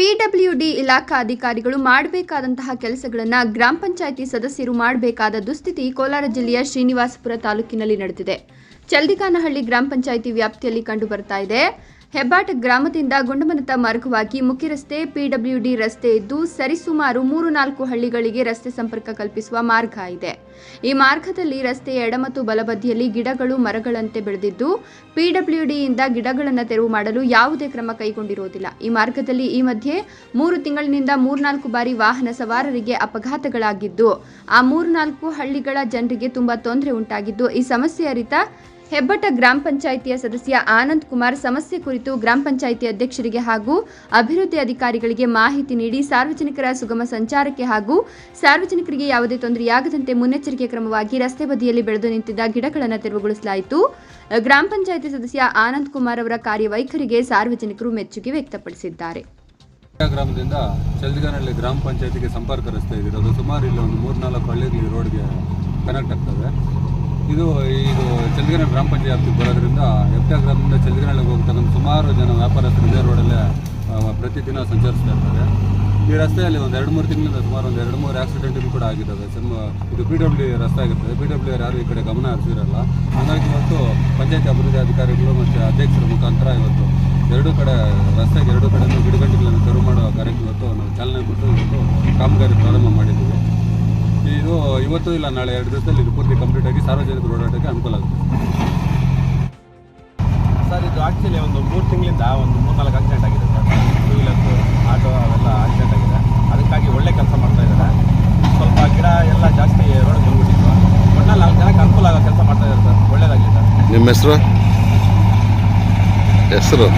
PWD ಇಲಾಖಾ ಅಧಿಕಾರಿಗಳು ಮಾಡಬೇಕಾದಂತಹ ಕೆಲಸಗಳನ್ನು ಗ್ರಾಮ ಪಂಚಾಯಿತಿ ಸದಸ್ಯರು ಮಾಡಬೇಕಾದ ದುಸ್ಥಿತಿ ಕೋಲಾರ ಜಿಲ್ಲೆಯ ಶ್ರೀನಿವಾಸಪುರ ತಾಲೂಕಿನಲ್ಲಿ ನಡೆದಿದೆ. ಚಲ್ದಿಕಾನಹಳ್ಳಿ ಗ್ರಾಮ ಪಂಚಾಯಿತಿ ವ್ಯಾಪ್ತಿಯಲ್ಲಿ ಕಂಡು ಬರ್ತಾ ಇದೆ. ಹೆಬ್ಬಾಟ ಗ್ರಾಮದಿಂದ ಗುಂಡಮನತ ಮಾರ್ಗವಾಗಿ ಮುಖ್ಯ ರಸ್ತೆ ಪಿಡಬ್ಲ್ಯೂಡಿ ರಸ್ತೆ ಇದ್ದು ಸರಿಸುಮಾರು ಮೂರು ನಾಲ್ಕು ಹಳ್ಳಿಗಳಿಗೆ ರಸ್ತೆ ಸಂಪರ್ಕ ಕಲ್ಪಿಸುವ ಮಾರ್ಗ ಇದೆ. ಈ ಮಾರ್ಗದಲ್ಲಿ ರಸ್ತೆಯ ಎಡ ಮತ್ತು ಬಲಬದಿಯಲ್ಲಿ ಗಿಡಗಳು, ಮರಗಳಂತೆ ಬೆಳೆದಿದ್ದು ಪಿಡಬ್ಲ್ಯೂಡಿಯಿಂದ ಗಿಡಗಳನ್ನು ತೆರವು ಮಾಡಲು ಯಾವುದೇ ಕ್ರಮ ಕೈಗೊಂಡಿರುವುದಿಲ್ಲ. ಈ ಮಾರ್ಗದಲ್ಲಿ ಈ ಮಧ್ಯೆ ಮೂರು ತಿಂಗಳಿನಿಂದ ಮೂರ್ನಾಲ್ಕು ಬಾರಿ ವಾಹನ ಸವಾರರಿಗೆ ಅಪಘಾತಗಳಾಗಿದ್ದು, ಆ ಮೂರ್ನಾಲ್ಕು ಹಳ್ಳಿಗಳ ಜನರಿಗೆ ತುಂಬಾ ತೊಂದರೆ ಉಂಟಾಗಿದ್ದು, ಈ ಸಮಸ್ಯೆ ಅರಿತ ಹೆಬ್ಬಟ್ಟ ಗ್ರಾಮ ಪಂಚಾಯಿತಿಯ ಸದಸ್ಯ ಆನಂದ್ ಕುಮಾರ್ ಸಮಸ್ಯೆ ಕುರಿತು ಗ್ರಾಮ ಪಂಚಾಯಿತಿ ಅಧ್ಯಕ್ಷರಿಗೆ ಹಾಗೂ ಅಭಿವೃದ್ಧಿ ಅಧಿಕಾರಿಗಳಿಗೆ ಮಾಹಿತಿ ನೀಡಿ ಸಾರ್ವಜನಿಕರ ಸುಗಮ ಸಂಚಾರಕ್ಕೆ ಹಾಗೂ ಸಾರ್ವಜನಿಕರಿಗೆ ಯಾವುದೇ ತೊಂದರೆಯಾಗದಂತೆ ಮುನ್ನೆಚ್ಚರಿಕೆ ಕ್ರಮವಾಗಿ ರಸ್ತೆ ಬದಿಯಲ್ಲಿ ಬೆಳೆದು ನಿಂತಿದ್ದ ಗಿಡಗಳನ್ನು ತೆರವುಗೊಳಿಸಲಾಯಿತು. ಗ್ರಾಮ ಪಂಚಾಯಿತಿ ಸದಸ್ಯ ಆನಂದ್ ಕುಮಾರ್ ಅವರ ಕಾರ್ಯವೈಖರಿಗೆ ಸಾರ್ವಜನಿಕರು ಮೆಚ್ಚುಗೆ ವ್ಯಕ್ತಪಡಿಸಿದ್ದಾರೆ. ಗ್ರಾಮದಿಂದ ಗ್ರಾಮ ಪಂಚಾಯತಿಗೆ ಸಂಪರ್ಕ ರಸ್ತೆ ಸುಮಾರು ಇಲ್ಲಿ ಒಂದು ಮೂರ್ನಾಲ್ಕು ಹಳ್ಳಿಗಳು ರೋಡ್ಗೆ ಕನೆಕ್ಟ್ ಆಗ್ತವೆ ಇದು ಇದು ಚಲ್ದಿಗಾನ ಗ್ರಾಮ ಪಂಚಾಯತಿ ಬರೋದ್ರಿಂದ ಎಫ್ಟ ಗ್ರಾಮದಿಂದ ಚಲ್ದಿಗಾನಹಳ್ಳಿಗೆ ಹೋಗ್ತಕ್ಕಂಥ ಸುಮಾರು ಜನ ವ್ಯಾಪಾರಸ್ಥರು ಇದೇ ರೋಡಲ್ಲೇ ಪ್ರತಿದಿನ ಸಂಚರಿಸ್ತಾ ಇರ್ತಾರೆ. ಈ ರಸ್ತೆಯಲ್ಲಿ ಒಂದು ಎರಡು ಮೂರು ತಿಂಗಳಿಂದ ಸುಮಾರು ಒಂದು ಎರಡು ಮೂರು ಆಕ್ಸಿಡೆಂಟ್ಗಳು ಕೂಡ ಆಗಿದ್ದಾವೆ. ಸಣ್ಣ ಇದು ಪಿ ಡಬ್ಲ್ಯೂ ರಸ್ತೆ ಆಗಿರ್ತದೆ. ಪಿ ಡಬ್ಲ್ಯೂ ಯಾರು ಈ ಕಡೆ ಗಮನ ಹರಿಸಿರಲ್ಲ. ಹಾಗಾಗಿ ಇವತ್ತು ಪಂಚಾಯತ್ ಅಭಿವೃದ್ಧಿ ಅಧಿಕಾರಿಗಳು ಮತ್ತು ಅಧ್ಯಕ್ಷರ ಮುಖಾಂತರ ಇವತ್ತು ಎರಡೂ ಕಡೆ, ರಸ್ತೆಗೆ ಎರಡೂ ಕಡೆಯೂ ಗಿಡಗಂಟಿಗಳನ್ನು ತೆರವು ಮಾಡೋ ಕಾರ್ಯಕ್ಕೆ ಇವತ್ತು ನಾವು ಚಾಲನೆ ಕೊಟ್ಟು ಇವತ್ತು ಕಾಮಗಾರಿ ಪ್ರಾರಂಭ ಮಾಡಿದ್ದೀವಿ. ಇದು ಇವತ್ತು ಇಲ್ಲ ನಾಳೆ ಎರಡು ದಿವಸದಲ್ಲಿ ಇದು ಪೂರ್ತಿ ಕಂಪ್ಲೀಟ್ ಆಗಿ ಸಾರ್ವಜನಿಕ ಓಡಾಟಕ್ಕೆ ಅನುಕೂಲ ಆಗುತ್ತೆ. ಸರ್ ಇದು ಆ್ಯಕ್ಚುಲಿ ಒಂದು ಮೂರು ತಿಂಗಳಿಂದ ಒಂದು ಮೂರು ನಾಲ್ಕು ಆಕ್ಸಿಡೆಂಟ್ ಆಗಿದೆ ಸರ್. ಟೂ ವೀಲರ್ಸು ಆಟೋ ಅವೆಲ್ಲ ಆಕ್ಸಿಡೆಂಟ್ ಆಗಿದೆ. ಅದಕ್ಕಾಗಿ ಒಳ್ಳೆ ಕೆಲಸ ಮಾಡ್ತಾ ಇದ್ದಾರೆ. ಸ್ವಲ್ಪ ಗಿಡ ಎಲ್ಲ ಜಾಸ್ತಿ ರೋಡ್ ಬಂದ್ಬಿಟ್ಟಿತ್ತು. ಒಟ್ನಲ್ಲಿ ನಾಲ್ಕು ಜನಕ್ಕೆ ಅನುಕೂಲ ಆಗೋ ಕೆಲಸ ಮಾಡ್ತಾ ಇದ್ದಾರೆ ಸರ್. ಒಳ್ಳೇದಾಗಲಿ ಸರ್. ನಿಮ್ಮ ಹೆಸರು? ಹೆಸರು?